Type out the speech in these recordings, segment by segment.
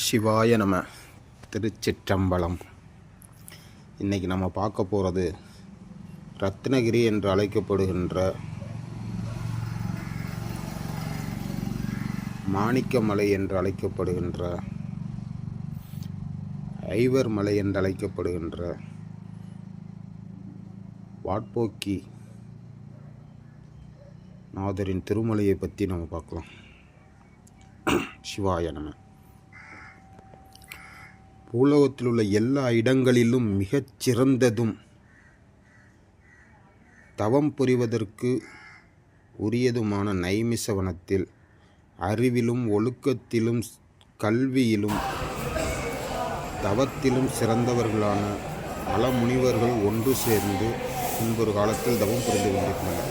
சிவாய நம திருச்சிற்றம்பலம். இன்றைக்கி நம்ம பார்க்க போகிறது ரத்னகிரி என்று அழைக்கப்படுகின்ற மாணிக்கமலை என்று அழைக்கப்படுகின்ற ஐவர் மலை என்று அழைக்கப்படுகின்ற வாட்போக்கி நாதரின் திருமலையை பற்றி நம்ம பார்க்கலாம். சிவாய நம்ம பூலோகத்தில் உள்ள எல்லா இடங்களிலும் மிகச் சிறந்ததும் தவம் புரிவதற்கு உரியதுமான நைமிசவனத்தில் அறிவிலும் ஒழுக்கத்திலும் கல்வியிலும் தவத்திலும் சிறந்தவர்களான பல முனிவர்கள் ஒன்று சேர்ந்து முன்பொரு காலத்தில் தவம் புரிந்து கொண்டிருந்தனர்.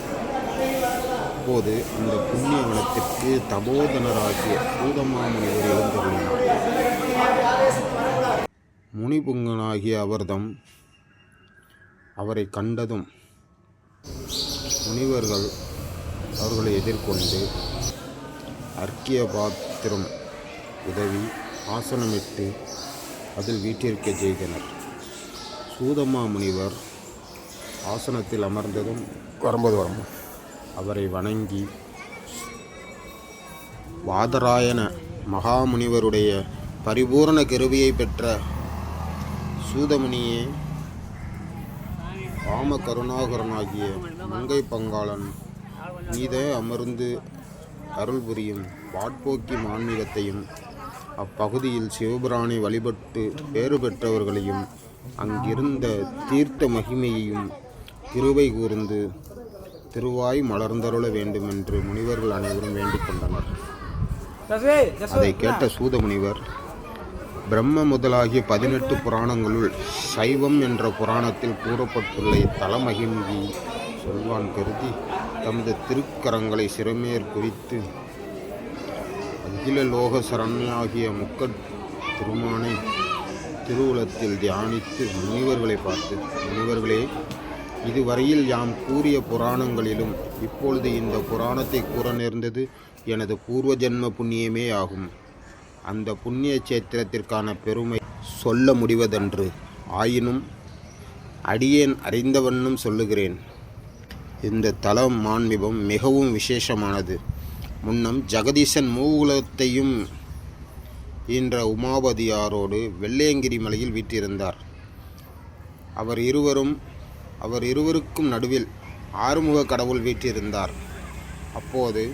அப்போது அந்த புண்ணிய வனத்திற்கு தபோதனராகிய பூதமா முனிவர் எழுந்தருளினார். முனிபுங்கனாகிய அவர்தம் அவரை கண்டதும் முனிவர்கள் அவர்களை எதிர்கொண்டு அர்க்கிய பாத்திரம் உதவி ஆசனமிட்டு அதில் வீட்டிற்க செய்தனர். சூதமா முனிவர் ஆசனத்தில் அமர்ந்ததும் வரும்போது வரும். அவரை வணங்கி வாதராயண மகாமுனிவருடைய பரிபூரண கிருவியை பெற்ற சூதமுனியே ராம கருணாகரனாகிய மங்கை பங்காளன் மீதே அமர்ந்து அருள் புரியும் வாட்போக்கி மான்மீகத்தையும் அப்பகுதியில் சிவபிரானை வழிபட்டு பேறு பெற்றவர்களையும் அங்கிருந்த தீர்த்த மகிமையையும் கிருபை கூர்ந்து திருவாய் மலர்ந்தருள வேண்டுமென்று முனிவர்கள் அனைவரும் வேண்டிக் கொண்டனர். அதை கேட்ட சூதமுனிவர் பிரம்ம முதலாகிய பதினெட்டு புராணங்களுள் சைவம் என்ற புராணத்தில் கூறப்பட்டுள்ள இத்தலமகிழ்ச்சி சொல்வான் கருதி தமது திருக்கரங்களை சிறமேற் குறித்து அகில லோக சரண்யாகிய முக்கட் திருமானை திருவுலத்தில் தியானித்து முனிவர்களை பார்த்து முனிவர்களே இதுவரையில் யாம் கூறிய புராணங்களிலும் இப்பொழுது இந்த புராணத்தை கூற நேர்ந்தது எனது பூர்வ ஜென்ம புண்ணியமே ஆகும். அந்த புண்ணிய சேத்திரத்திற்கான பெருமை சொல்ல முடிவதன்று. ஆயினும் அடியேன் அறிந்தவண்ணும் சொல்லுகிறேன். இந்த தலம் மாண்பிபம் மிகவும் விசேஷமானது. முன்னம் ஜெகதீசன் மூகுலத்தையும் என்ற உமாபதியாரோடு வெள்ளையங்கிரி மலையில் வீற்றிருந்தார். அவர் இருவரும் அவர் இருவருக்கும் நடுவில் ஆறுமுக கடவுள் வீற்றிருந்தார். அப்போது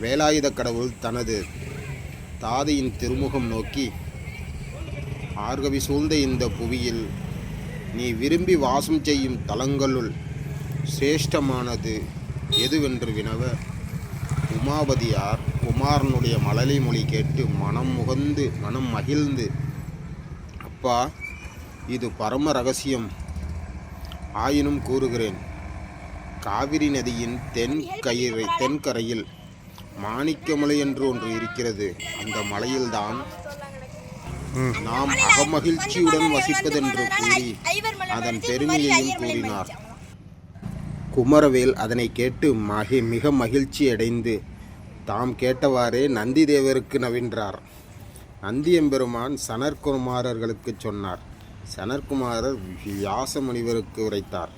வேலாயுத கடவுள் தனது தாதியின் திருமுகம் நோக்கி ஆர்கவி சூழ்ந்த இந்த புவியில் நீ விரும்பி வாசம் செய்யும் தலங்களுள் சிரேஷ்டமானது எதுவென்று வினவ? உமாபதியார் குமாரனுடைய மழலை மொழி கேட்டு மனம் முகந்து மனம் மகிழ்ந்து அப்பா இது பரம ரகசியம். ஆயினும் கூறுகிறேன் காவிரி நதியின் தென் கயிறை தென்கரையில் மாணிக்கமலை என்று ஒன்று இருக்கிறது. அந்த மலையில்தான் நாம் அகமகிழ்ச்சியுடன் வசிப்பதென்று கூறி அதன் பெருமையையும் கூறினார். குமரவேல் அதனை கேட்டு மகி மிக மகிழ்ச்சி அடைந்து தாம் கேட்டவாறே நந்தி தேவருக்கு நவின்றார். நந்தியம்பெருமான் சனற்குமாரர்களுக்கு சொன்னார். சனற்குமாரர் வியாச முனிவருக்கு உரைத்தார்.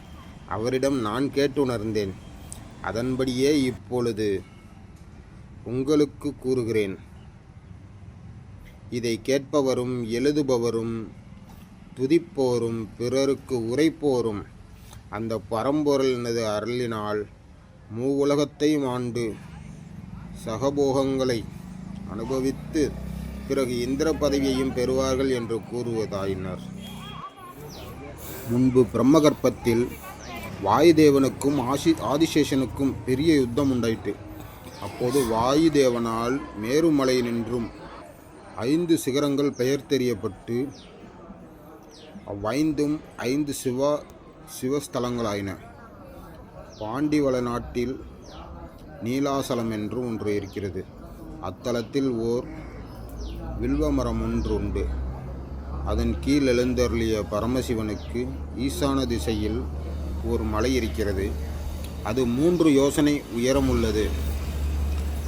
அவரிடம் நான் கேட்டுணர்ந்தேன். அதன்படியே இப்பொழுது உங்களுக்கு கூறுகிறேன். இதை கேட்பவரும் எழுதுபவரும் துதிப்போரும் பிறருக்கு உரைப்போரும் அந்த பரம்பொருளினது அருளினால் மூவுலகத்தையும் ஆண்டு சகபோகங்களை அனுபவித்து பிறகு இந்திர பதவியையும் பெறுவார்கள் என்று கூறுவதாயினர். முன்பு பிரம்மகற்பத்தில் வாயுதேவனுக்கும் ஆசி ஆதிசேஷனுக்கும் பெரிய யுத்தம் உண்டாயிற்று. அப்போது வாயுதேவனால் மேருமலை நின்றும். ஐந்து சிகரங்கள் பெயர் தெரியப்பட்டு அவ்வைந்தும் ஐந்து சிவா சிவஸ்தலங்களாயின. பாண்டிவள நாட்டில் நீலாசலம் என்று ஒன்று இருக்கிறது. அத்தலத்தில் ஓர் வில்வமரம் ஒன்று உண்டு அதன் கீழ் எழுந்தருளிய பரமசிவனுக்கு ஈசான திசையில் ஒரு மலை இருக்கிறது. அது மூன்று யோசனை உயரமுள்ளது.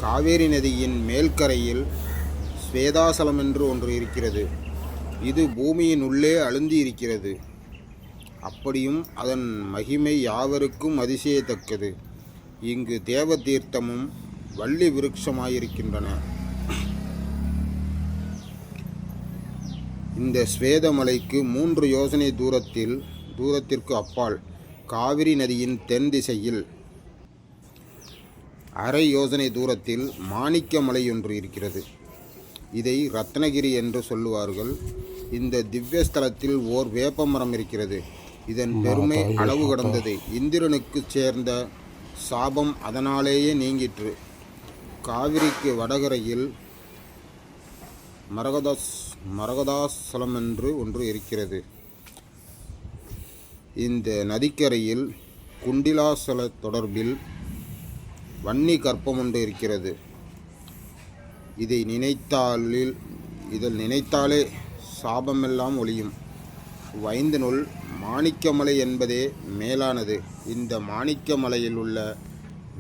காவேரி நதியின் மேல்கரையில் ஸ்வேதாசலம் என்று ஒன்று இருக்கிறது. இது பூமியின் உள்ளே அழுந்தி இருக்கிறது அப்படியும் அதன் மகிமை யாவருக்கும் அதிசயத்தக்கது. இங்கு தேவ தீர்த்தமும் வள்ளி விருட்சமாயிருக்கின்றன. இந்த ஸ்வேதமலைக்கு மூன்று யோசனை தூரத்தில் தூரத்திற்கு அப்பால் காவிரி நதியின் தென் திசையில் அரை யோசனை தூரத்தில் மாணிக்க மலை ஒன்று இருக்கிறது. இதை ரத்னகிரி என்று சொல்லுவார்கள். இந்த திவ்ய ஸ்தலத்தில் ஓர் வேப்ப மரம் இருக்கிறது. இதன் பெருமை அளவு கடந்தது. இந்திரனுக்கு சேர்ந்த சாபம் அதனாலேயே நீங்கிற்று. காவிரிக்கு வடகரையில் மரகதாஸ் மரகதாசலம் என்று ஒன்று இருக்கிறது. இந்த நதிக்கரையில் குண்டிலாசல தொடர்பில் வன்னி கற்பம் ஒன்று இருக்கிறது. இதை நினைத்தாலில் இதில் நினைத்தாலே சாபமெல்லாம் ஒளியும் வைந்தனுள் மாணிக்கமலை என்பதே மேலானது. இந்த மாணிக்கமலையில் உள்ள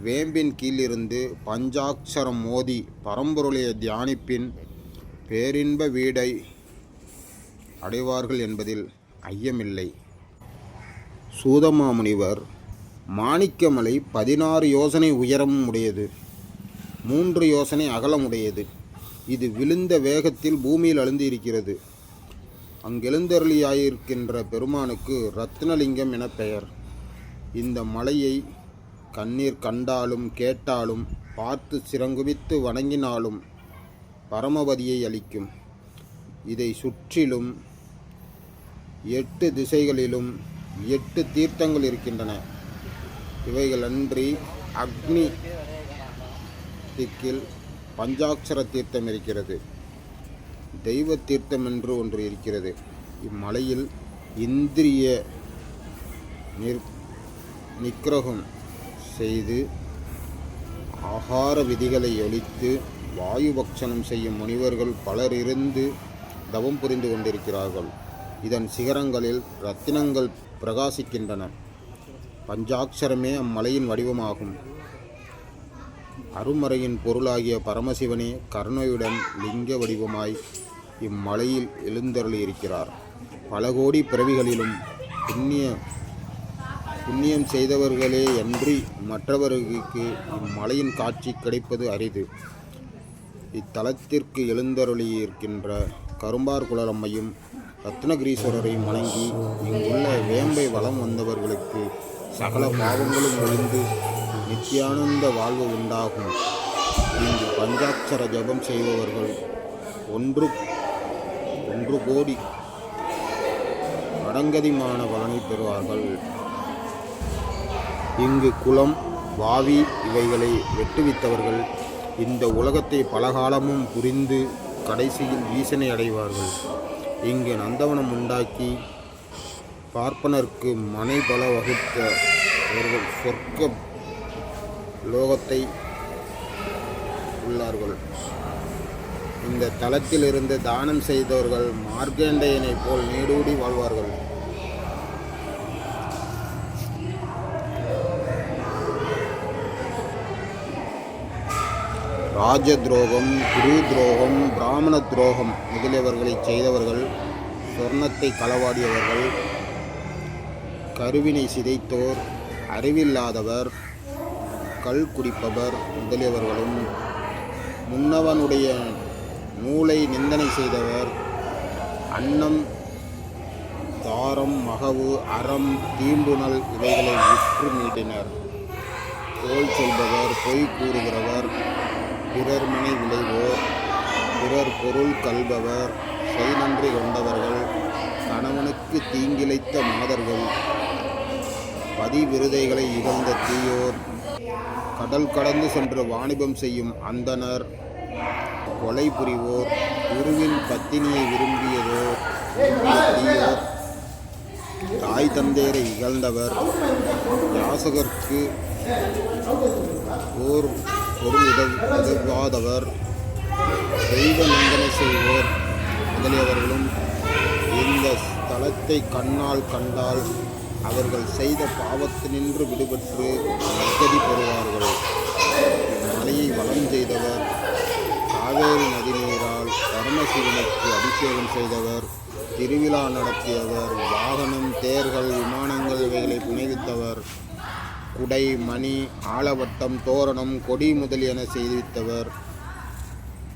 வேம்பின் கீழிருந்து பஞ்சாட்சரம் மோதி பரம்பொருளைய தியானிப்பின் பேரின்ப வீடை அடைவார்கள் என்பதில் ஐயமில்லை. சூதமாமுனிவர் மாணிக்கமலை பதினாறு யோசனை உயரமும் உடையது. மூன்று யோசனை அகலமுடையது. இது விழுந்த வேகத்தில் பூமியில் அழுந்து இருக்கிறது அங்கெழுந்தருளியாயிருக்கின்ற பெருமானுக்கு ரத்னலிங்கம் என பெயர். இந்த மலையை கண்ணீர் கண்டாலும் கேட்டாலும் பார்த்து சிறங்குவித்து வணங்கினாலும் பரமபதியை அளிக்கும். இதை சுற்றிலும் எட்டு திசைகளிலும் எட்டு தீர்த்தங்கள் இருக்கின்றன. இவைகள் அன்றி அக்னி திக்கில் பஞ்சாட்சர தீர்த்தம் இருக்கிறது. தெய்வ தீர்த்தம் என்று ஒன்று இருக்கிறது. இம்மலையில் இந்திரிய நிர் நிக்கிரகம் செய்து ஆகார விதிகளை ஒழித்து வாயு பக்ஷணம் செய்யும் முனிவர்கள் பலர் இருந்து தவம் புரிந்து கொண்டிருக்கிறார்கள். இதன் சிகரங்களில் ரத்தினங்கள் பிரகாசிக்கின்றன. பஞ்சாட்சரமே அம்மலையின் வடிவமாகும். அருமறையின் பொருளாகிய பரமசிவனே கருணையுடன் லிங்க வடிவமாய் இம்மலையில் எழுந்தருளியிருக்கிறார். பல கோடி பிறவிகளிலும் புண்ணிய புண்ணியம் செய்தவர்களே அன்றி மற்றவர்களுக்கு இம்மலையின் காட்சி கிடைப்பது அரிது. இத்தலத்திற்கு எழுந்தருளியிருக்கின்ற கரும்பார் குளரம்மையும் ரத்னகிரீஸ்வரரையும் வணங்கி இங்குள்ள வேம்பை வலம் வந்தவர்களுக்கு சகல பாவங்களும் ஒழிந்து நித்யானந்த வாழ்வு உண்டாகும். இங்கு பஞ்சாட்சர ஜபம் செய்பவர்கள் ஒன்று ஒன்று கோடி அடங்கதிமான பலனை பெறுவார்கள். இங்கு குளம் வாவி இவைகளை வெட்டுவித்தவர்கள் இந்த உலகத்தை பலகாலமும் புரிந்து கடைசியில் வீசனை அடைவார்கள். இங்கு நந்தவனம் உண்டாக்கி பார்ப்பனருக்கு மனை பல வகுத்த அவர்கள் சொர்க்க லோகத்தை உள்ளார்கள். இந்த தலத்திலிருந்து தானம் செய்தவர்கள் மார்க்கண்டேயனைப் போல் நீடூடி வாழ்வார்கள். ராஜ துரோகம் குரு துரோகம் பிராமண துரோகம் முதலியவர்களை செய்தவர்கள் சொர்ணத்தை களவாடியவர்கள் கருவினை சிதைத்தோர் அறிவில்லாதவர் கள் குடிப்பவர் முதலியவர்களும் முன்னவனுடைய நூலை நிந்தனை செய்தவர் அன்னம் தாரம் மகவு அறம் தீம்புணல் இவைகளை உற்று நீட்டினர் கோல் சொல்பவர் பொய் கூறுகிறவர் பிறர் மனை விளைவோர் பிறர் பொருள் கல்பவர் செய்நன்றி கொண்டவர்கள் கணவனுக்கு தீங்கிழைத்த மாதர்கள் பதிவிருதைகளை இகழ்ந்த தீயோர். கடல் கடந்து சென்று வாணிபம் செய்யும் அந்தணர். கொலை புரிவோர். குருவின் பத்தினியை விரும்பியதோர். விரும்பிய தீயோர். தாய் தந்தையரை இகழ்ந்தவர். யாசகர்க்கு ஓர் பொருள் உதவ உதவாதவர். தெய்வ நந்தனை செய்வோர். முதலியவர்களும் இந்த ஸ்தலத்தை கண்ணால் கண்டால் அவர்கள் செய்த பாவத்தினின்று விடுபட்டு நற்கதி பெறுவார்கள். மலையை வளம் செய்தவர் காவேரி நதி நீரால் பரமசிவனுக்கு அபிஷேகம் செய்தவர் திருவிழா நடத்தியவர் வாகனம் தேர்கள் விமானங்கள் இவைகளை புனைவித்தவர் குடை மணி ஆலவட்டம் தோரணம் கொடி முதலியன செய்வித்தவர்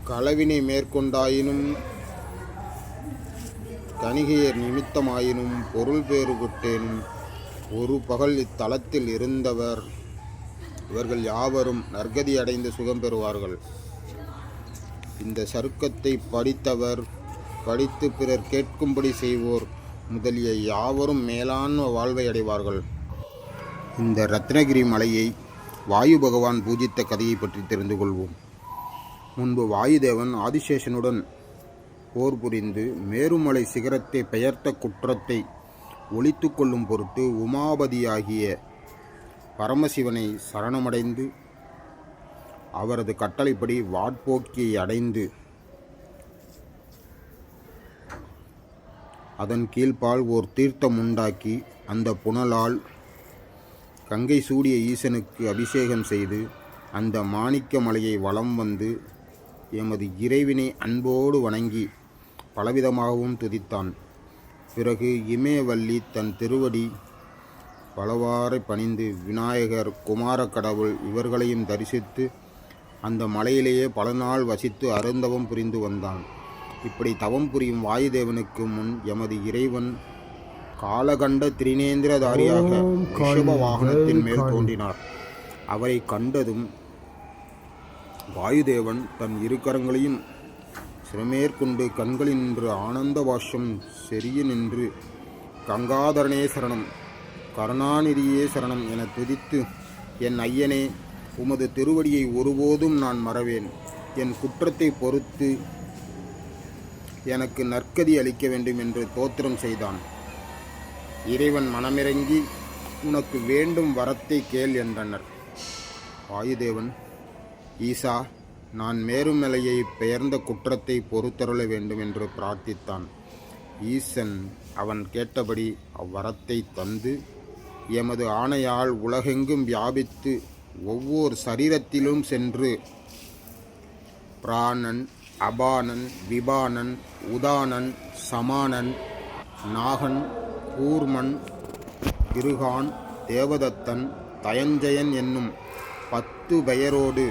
களவினை மேற்கொண்டாயினும் தணிகையர் நிமித்தமாயினும் பொருள் பேறு ஒரு பகல் இத்தலத்தில் இருந்தவர் இவர்கள் யாவரும் நற்கதி அடைந்து சுகம் பெறுவார்கள். இந்த சருக்கத்தை படித்தவர் படித்து பிறர் கேட்கும்படி செய்வோர் முதலிய யாவரும் மேலான வாழ்வை அடைவார்கள். இந்த ரத்னகிரி மலையை வாயு பகவான் பூஜித்த கதையை பற்றி தெரிந்து கொள்வோம். முன்பு வாயுதேவன் ஆதிசேஷனுடன் போர் புரிந்து மேருமலை சிகரத்தை பெயர்த்த குற்றத்தை ஒழித்து கொள்ளும் பொருட்டு உமாபதியாகிய பரமசிவனை சரணமடைந்து அவரது கட்டளைப்படி வாட்போக்கியை அடைந்து அதன் கீழ்ப்பால் ஓர் தீர்த்தம் உண்டாக்கி அந்த புனலால் கங்கை சூடிய ஈசனுக்கு அபிஷேகம் செய்து அந்த மாணிக்க மலையை வலம் வந்து எமது இறைவினை அன்போடு வணங்கி பலவிதமாகவும் துதித்தான். பிறகு இமயவல்லி தன் திருவடி பலவாறை பணிந்து விநாயகர் குமார கடவுள் இவர்களையும் தரிசித்து அந்த மலையிலேயே பல நாள் வசித்து அருந்தவம் புரிந்து வந்தான். இப்படி தவம் புரியும் வாயுதேவனுக்கு முன் எமது இறைவன் காலகண்ட திரிநேந்திரதாரியாக ரிஷப வாகனத்தின் மேல் தோன்றினார். அவரை கண்டதும் வாயுதேவன் தன் இரு கரங்களையும் சிறுமேற்கொண்டு கண்களின்று ஆனந்த வாஷம் செறிய நின்று கங்காதரனே சரணம் கருணாநிதியே சரணம் என துதித்து என் ஐயனே உமது திருவடியை ஒருபோதும் நான் மறவேன். என் குற்றத்தை பொறுத்து எனக்கு நற்கதி அளிக்க வேண்டும் என்று தோத்திரம் செய்தான். இறைவன் மனமிறங்கி உனக்கு வேண்டும் வரத்தை கேள் என்றனர். வாயுதேவன் ஈசா நான் மேருமலையை பெயர்ந்த குற்றத்தை பொறுத்தருள வேண்டும் என்று பிரார்த்தித்தான். ஈசன் அவன் கேட்டபடி அவ்வரத்தை தந்து எமது ஆணையால் உலகெங்கும் வியாபித்து ஒவ்வொரு சரீரத்திலும் சென்று பிராணன் அபானன் விபானன் உதானன் சமானன் நாகன் கூர்மன் கிருகான் தேவதத்தன் தயஞ்சயன் என்னும் பத்து பெயரோடு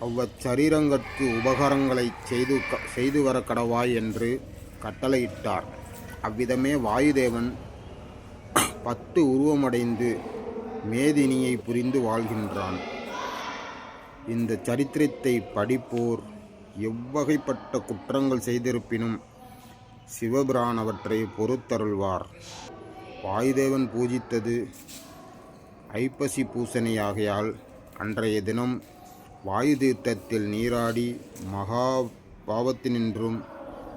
அவ்வச்சரீரங்கட்கு உபகாரங்களை செய்து க- செய்து வர கடவாய் என்று கட்டளையிட்டார். அவ்விதமே வாயுதேவன் பத்து உருவமடைந்து மேதினியை புரிந்து வாழ்கின்றான். இந்த சரித்திரத்தை படிப்போர் எவ்வகைப்பட்ட குற்றங்கள் செய்திருப்பினும் சிவபிரான் அவற்றை பொறுத்தருள்வார். வாயுதேவன் பூஜித்தது ஐப்பசி பூசணியாகையால் அன்றைய தினம் வாயு தீர்த்தத்தில் நீராடி மகா பாவத்தினின்றும்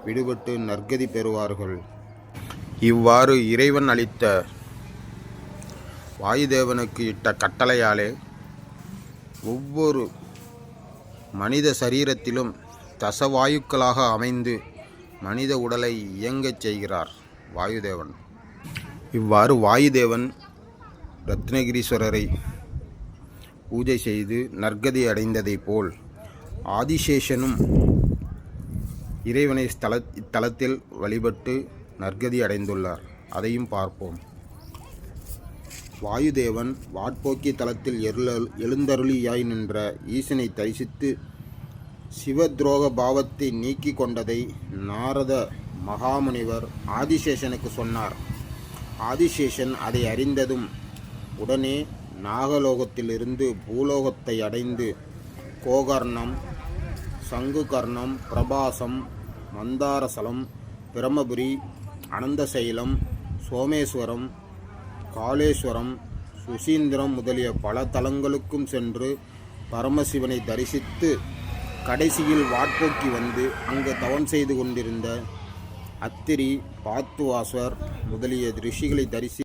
விடுபட்டு நற்கதி பெறுவார்கள். இவ்வாறு இறைவன் அளித்த வாயுதேவனுக்கு இட்ட கட்டளையாலே ஒவ்வொரு மனித சரீரத்திலும் தசவாயுக்களாக அமைந்து மனித உடலை இயங்கச் செய்கிறார் வாயுதேவன். இவ்வாறு வாயுதேவன் ரத்னகிரீஸ்வரரை பூஜை செய்து நற்கதி அடைந்ததைப் போல் ஆதிசேஷனும் இறைவனை ஸ்தல இத்தலத்தில் வழிபட்டு நற்கதி அடைந்துள்ளார். அதையும் பார்ப்போம். வாயுதேவன் வாட்போக்கி தலத்தில் எழு எழுந்தருளியாய் நின்ற ஈசனை தரிசித்து சிவத்ரோக பாவத்தை நீக்கி கொண்டதை நாரத மகாமுனிவர் ஆதிசேஷனுக்கு சொன்னார். ஆதிசேஷன் அதை அறிந்ததும் உடனே நாகலோகத்திலிருந்து பூலோகத்தை அடைந்து கோகர்ணம் சங்குகர்ணம் பிரபாசம் மந்தாரசலம் பிரமபுரி அனந்தசைலம் சோமேஸ்வரம் காளேஸ்வரம் சுசீந்திரம் முதலிய பல தலங்களுக்கும் சென்று பரமசிவனை தரிசித்து கடைசியில் வாட்போக்கி வந்து அங்கு தவம் செய்து கொண்டிருந்த அத்திரி பாத்துவாசர் முதலிய ரிஷிகளை தரிசி